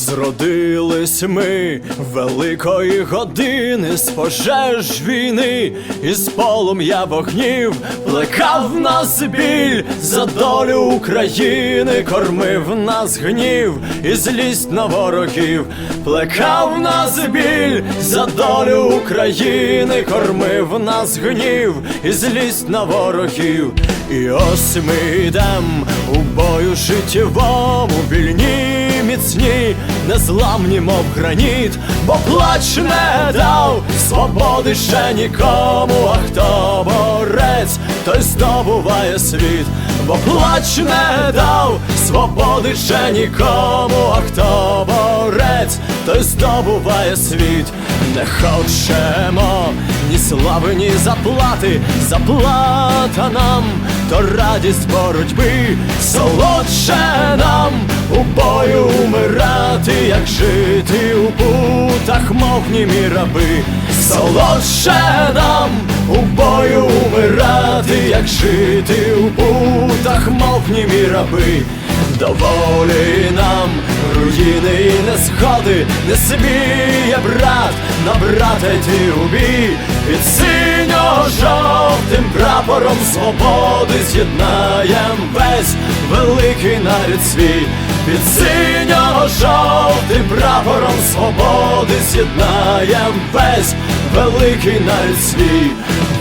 Зродились ми великої години з пожеж війни, із полум'я вогнів плекав нас біль за долю України, кормив нас гнів і злість на ворогів, плекав нас біль за долю України, кормив нас гнів і злість на ворогів. І ось ми йдем у бою життєвому вільні незламні, мов граніт, бо плач не дав. Свободи ще нікому, а хто борець, той здобуває світ, бо плач не дав свободи ще нікому, а хто борець, той здобуває світ, не хочемо ні слави, ні заплати, заплата нам, то радість боротьби, солодше нам. У бою умирати, як жити у путах, мов німі раби, солодше нам у бою умирати, як жити у путах, мов німі раби. Доволі нам руїни і незгоди не сміє брат на брата йти у під синьо-жовтим прапором свободи з'єднаєм весь великий нарід свій. Під синьо-жовтим прапором свободи з'єднаєм весь великий нарід свій.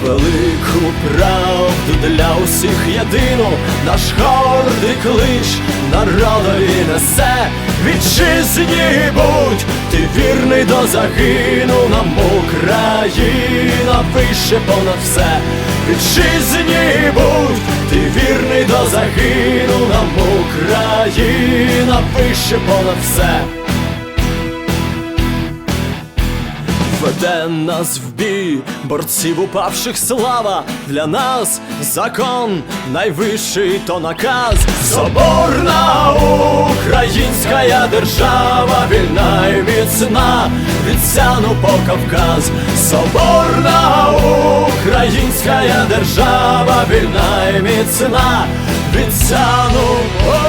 Велику правду для усіх єдину наш гордий клич народові несе. Вітчизні будь ти вірний до загину нам Україна вище понад все. Вітчизні будь ти вірний до загину нам Україна вище понад все Веде нас в бій, борців упавших слава для нас закон найвищий то наказ. Соборна українська держава, вільна і міцна, від Сяну по Кавказ. Соборна українська держава, вільна і міцна, від Сяну по